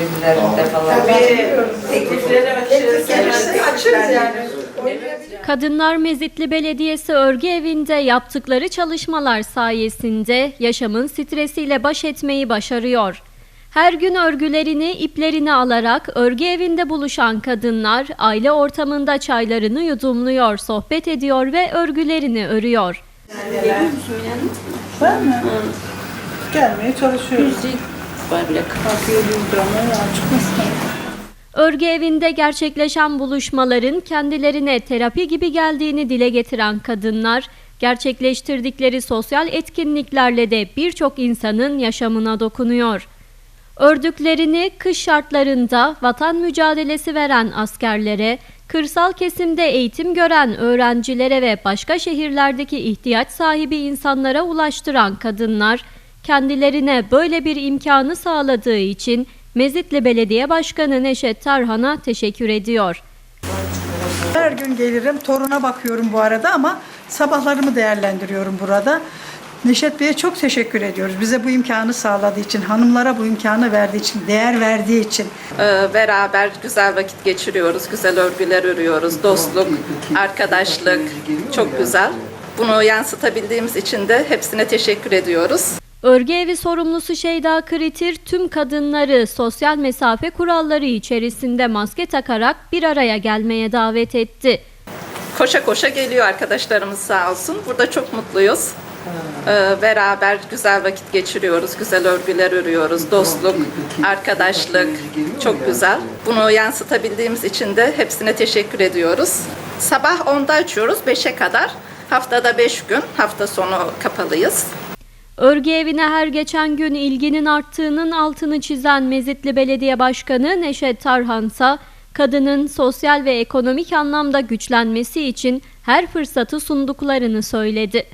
bilgilerinde falan. Tabii teklifleri açığız. Gelirse açığız yani. Kadınlar Mezitli Belediyesi Örgü Evi'nde yaptıkları çalışmalar sayesinde yaşamın stresiyle baş etmeyi başarıyor. Her gün örgülerini, iplerini alarak örgü evinde buluşan kadınlar aile ortamında çaylarını yudumluyor, sohbet ediyor ve örgülerini örüyor. Ben mi? Gelmeye çalışıyorum. Bakıyor bir dramaya çıkmasın. Örgü evinde gerçekleşen buluşmaların kendilerine terapi gibi geldiğini dile getiren kadınlar, gerçekleştirdikleri sosyal etkinliklerle de birçok insanın yaşamına dokunuyor. Ördüklerini kış şartlarında vatan mücadelesi veren askerlere, kırsal kesimde eğitim gören öğrencilere ve başka şehirlerdeki ihtiyaç sahibi insanlara ulaştıran kadınlar, kendilerine böyle bir imkanı sağladığı için Mezitli Belediye Başkanı Neşet Tarhan'a teşekkür ediyor. Her gün gelirim. Toruna bakıyorum bu arada ama sabahlarımı değerlendiriyorum burada. Neşet Bey'e çok teşekkür ediyoruz. Bize bu imkanı sağladığı için, hanımlara bu imkanı verdiği için, değer verdiği için. Ee, beraber güzel vakit geçiriyoruz, güzel örgüler örüyoruz, dostluk, arkadaşlık çok güzel. Bunu yansıtabildiğimiz için de hepsine teşekkür ediyoruz. Örgü evi sorumlusu Şeyda Kritir tüm kadınları sosyal mesafe kuralları içerisinde maske takarak bir araya gelmeye davet etti. Koşa koşa geliyor arkadaşlarımız sağ olsun. Burada çok mutluyuz. Ee, beraber güzel vakit geçiriyoruz, güzel örgüler örüyoruz, dostluk, arkadaşlık çok güzel. Bunu yansıtabildiğimiz için de hepsine teşekkür ediyoruz. Sabah 10'da açıyoruz 5'e kadar. Haftada 5 gün, hafta sonu kapalıyız. Örgü evine her geçen gün ilginin arttığının altını çizen Mezitli Belediye Başkanı Neşet Tarhan ise kadının sosyal ve ekonomik anlamda güçlenmesi için her fırsatı sunduklarını söyledi.